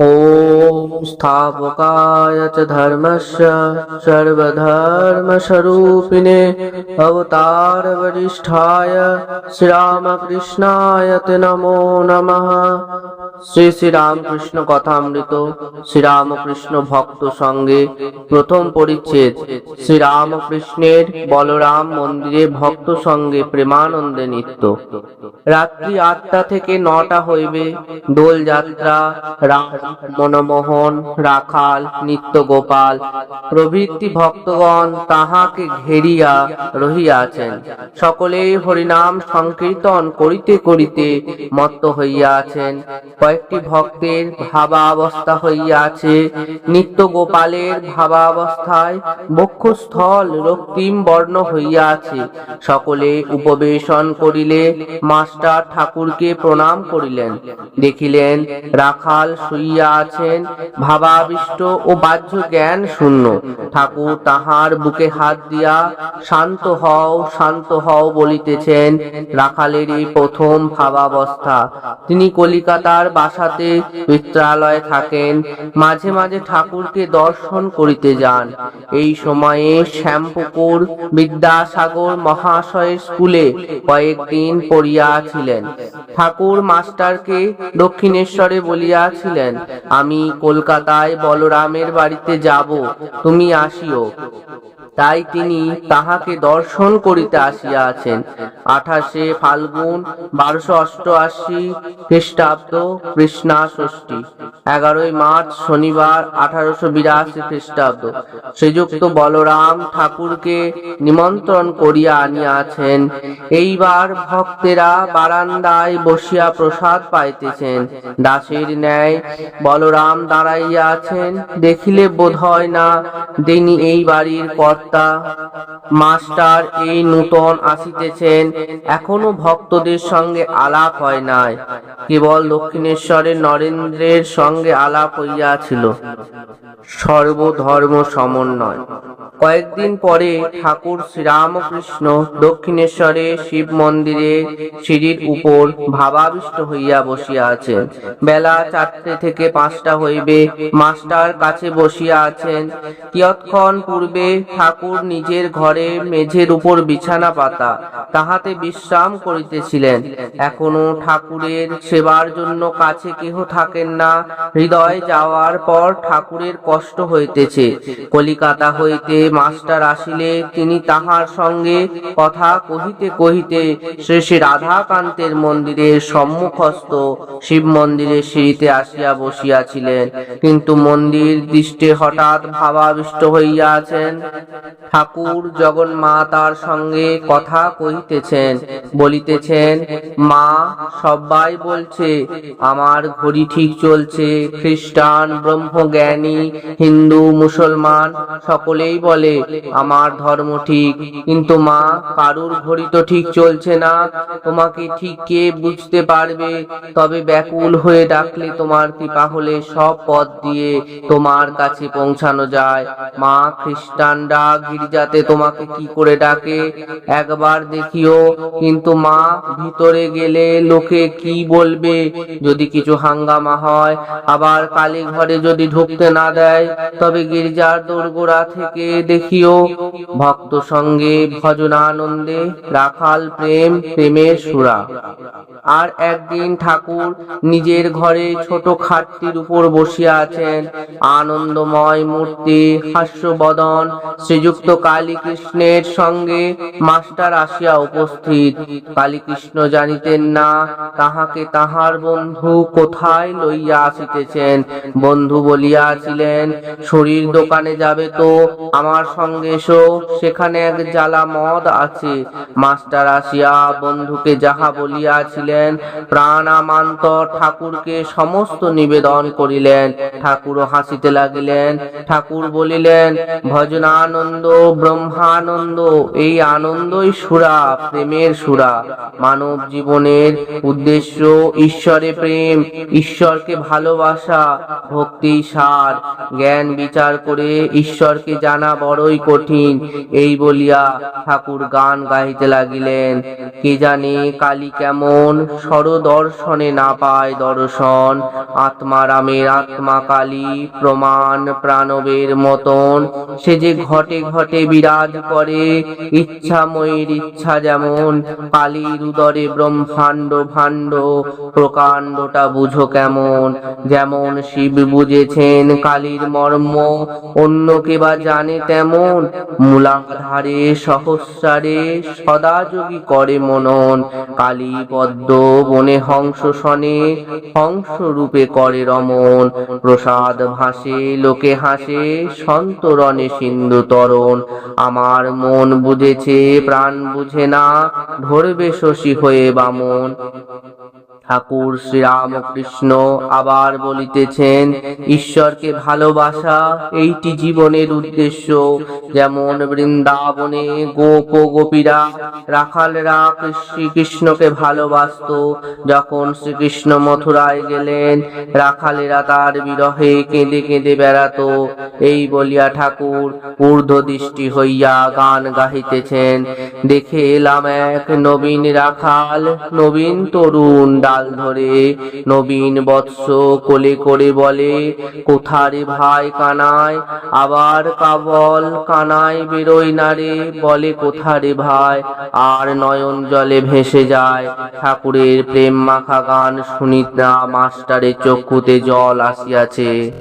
ॐ स्थापकाय च धर्मस्य सर्वधर्मस्वरूपिणे अवतारवरिष्ठाय श्रीरामकृष्णाय ते नमो नमः। শ্রী শ্রী রামকৃষ্ণ কথামৃত শ্রীরামকৃষ্ণ ভক্ত সঙ্গে প্রথম পরিচ্ছেদ। শ্রীরামকৃষ্ণের বলরাম মন্দিরে ভক্ত সঙ্গে প্রেমানন্দে নিত্য। রাত্রি আটটা থেকে নটা হইবে। দোলযাত্রা মনমোহন, রাখাল, নিত্য গোপাল প্রভৃতি ভক্তগণ তাহাকে ঘেরিয়া রহিয়াছেন। সকলেই হরিনাম সংকীর্তন করিতে করিতে মত্ত হইয়াছেন। কয়েকটি ভক্তের ভাবাবস্থা হইয়াছে। নিত্য গোপালের ভাবাবস্থায় বক্ষস্থল রক্তিম বর্ণ হইয়াছে। সকলে উপবেশন করিলে মাস্টার ঠাকুরকে প্রণাম করিলেন। দেখিলেন রাখাল শুইয়া আছেন, ভাবাবিষ্ট ও বাহ্য জ্ঞান শূন্য। ঠাকুর তাহার বুকে হাত দিয়া, শান্ত হও শান্ত হও বলিতেছেন রাখালের এই প্রথম ভাবাবস্থা। তিনি কলিকাতার বাসাতে মিত্রালয়ে থাকেন। মাঝে মাঝে ঠাকুরকে দর্শন করিতে যান। এই সময়ে শ্যামপুকুর বিদ্যাসাগর মহাশয়ের স্কুলে কয়েকদিন পড়িয়াছিলেন। ঠাকুর মাস্টারকে দক্ষিণেশ্বরে বলিয়াছিলেন, আমি কলকাতায় বলরামের বাড়িতে যাব, তুমি আসিও। তাই তিনি তাহাকে দর্শন করিতে আসিয়াছেন। আঠাশে ফাল্গুন, বারোশো অষ্টআশি খ্রিস্টাব্দ কৃষ্ণা ষষ্ঠী এগারোই মার্চ, শনিবার, আঠারোশো বিরাশি খ্রিস্টাব্দ। শ্রীযুক্ত বলরাম ঠাকুরকে নিমন্ত্রণ করিয়া আনিয়াছেন। এইবার ভক্তেরা বারান্দায় বসিয়া প্রসাদ পাইতেছেন। দাসের ন্যায় বলরাম দাঁড়াইয়া আছেন দেখিলে বোধ হয় না, তিনি এই বাড়ির কর্তা। মাস্টার এই নূতন আসিতেছেন, এখনও ভক্তদের সঙ্গে আলাপ হয় নাই। কেবল দক্ষিণেশ্বরের নরেন্দ্রের সঙ্গে আলাপ হইয়াছিল। সর্বধর্ম সমন্বয়। কয়েকদিন পরে ঠাকুর শ্রীরামকৃষ্ণ দক্ষিণেশ্বরে শিব মন্দিরে সিঁড়ির উপর ভাবাবিষ্ট হইয়া বসিয়া আছেন। বেলা চারটে থেকে পাঁচটা হইবে, মাস্টার কাছে বসিয়া আছেন। কিয়ৎক্ষণ পূর্বে ঠাকুর নিজের ঘরে মেঝের উপর বিছানা পাতা, তাহাতে বিশ্রাম করিতেছিলেন। এখনও ঠাকুরের সেবার জন্য কাছে কেহ থাকেন না। হৃদয় যাওয়ার পর ঠাকুরের কষ্ট হইতেছে। কলিকাতা হইতে মাস্টার আসিলে তিনি তাহার সঙ্গে কথা কহিতে কহিতে শ্রী রাধাকান্তের মন্দিরের সম্মুখস্থ শিব মন্দিরের সিঁড়িতে আসিয়া বসিয়াছিলেন। কিন্তু মন্দির দৃষ্টে হঠাৎ ভাবাবিষ্ট হইয়াছেন। ঠাকুর যখন মা তার সঙ্গে কথা কহিতেছেন, বলিতেছেন, মা সবাই বলছে, আমার ঘড়ি ঠিক চলছে, খ্রিস্টান, ব্রহ্মজ্ঞানী, হিন্দু, মুসলমান, সকলেই বলে আমার ধর্ম ঠিক, কিন্তু মা, কারুর ঘড়ি তো ঠিক চলছে না। তোমাকে ঠিক কে বুঝতে পারবে? তবে ব্যাকুল হয়ে ডাকলে তোমার কৃপা হলে সব পথ দিয়ে তোমার কাছে পৌঁছানো যায়। মা, খ্রিস্টানরা গির্জাতে তোমাকে কি করে ডাকে? একবার দেখিও, কিন্তু মা, ভিতরে গেলে লোকে কি বলবে? যদি কিছু হাঙ্গামা হয়, আবার কালী ঘরে যদি ঢুকতে না দেয়, তবে গির্জার দোরগোড়া থেকে দেখিও, ভক্ত সঙ্গে ভজনানন্দে রাখাল প্রেম, প্রেমের সুরা। আর একদিন ঠাকুর নিজের ঘরে ছোট খাটটির উপর বসিয়া আছেন। আনন্দময় মূর্তি হাস্যবদন শ্রীযুক্ত কালী কৃষ্ণের সঙ্গে মাস্টার আসিয়া উপস্থিত। কালী কৃষ্ণ জানিতেন, না, তাহাকে তাহার বন্ধু কোথায় লইয়া আসিতেছেন? বন্ধু বলিয়াছিলেন, শরীর দোকানে যাবে তো, আমার সঙ্গে এসো, সেখানে এক জ্বালা মদ আছে। মাস্টার আসিয়া বন্ধুকে যাহা বলিয়াছিলেন, প্রাণামান্ত ঠাকুরকে সমস্ত নিবেদন করিলেন। ঠাকুরও হাসিতে লাগিলেন। ঠাকুর বলিলেন, ভজনানন্দ, ব্রহ্মানন্দ, এই আনন্দই সুরা, প্রেমের সুরা। মানব জীবনের উদ্দেশ্য ঈশ্বরে প্রেম, ঈশ্বরকে ভালোবাসা, ভক্তি, সার। জ্ঞান বিচার করে ঈশ্বরকে জানা বড়ই কঠিন। এই বলিয়া ঠাকুর গান গাইতে লাগিলেন। কে জানে কালী কেমন সরদর্শনে না পায় দর্শন। আত্মারামের আত্মা কালী প্রমাণ প্রাণবের মতন। সে যে ঘটে ঘটে বিরাজ করে, ইচ্ছাময়ীর ইচ্ছা যেমন। কালীর উদরে ব্রহ্মাণ্ড ভাণ্ড, প্রকাণ্ডটা বুঝো কেমন। যেমন শিব বুঝেছেন কালীর মর্ম, অন্য কে বা জানে তেমন। মূলাধারে সহস্রারে সদাযোগী করে মনন। কালী পদ্ম বনে হংস শনে হংস রূপে করে রমন। প্রসাদ ভাসে, লোকে হাসে সন্তরণে সিন্ধু তরণ। আমার মন বুঝেছে, প্রাণ বুঝে না, ধরবে শশী হয়ে বামন। ঠাকুর শ্রীরামকৃষ্ণ আবার বলিতেছেন ঈশ্বরকে ভালোবাসা এইটি জীবনের উদ্দেশ্য। যেমন বৃন্দাবনে গোপ গোপীরা রাখালরা শ্রীকৃষ্ণকে ভালোবাসত। যখন শ্রীকৃষ্ণ মথুরায় গেলেন, রাখালেরা তার বিরহে কেঁদে কেঁদে বেড়াতো। এই বলিয়া ঠাকুর ঊর্ধ্ব দৃষ্টি হইয়া গান গাহিতেছেন। দেখে এলাম এক নবীন রাখাল, নবীন তরুণ ডাল ধরে। নবীন বৎস কোলে করে বলে, কোথারে ভাই কানায়? আবার কাবল কানায় বেরোয় না রে বলে কোথারে ভাই? আর নয়ন জলে ভেসে যায়। ঠাকুরের প্রেম মাখা গান শুনিত না, মাস্টারের চক্ষুতে জল আসিয়াছে।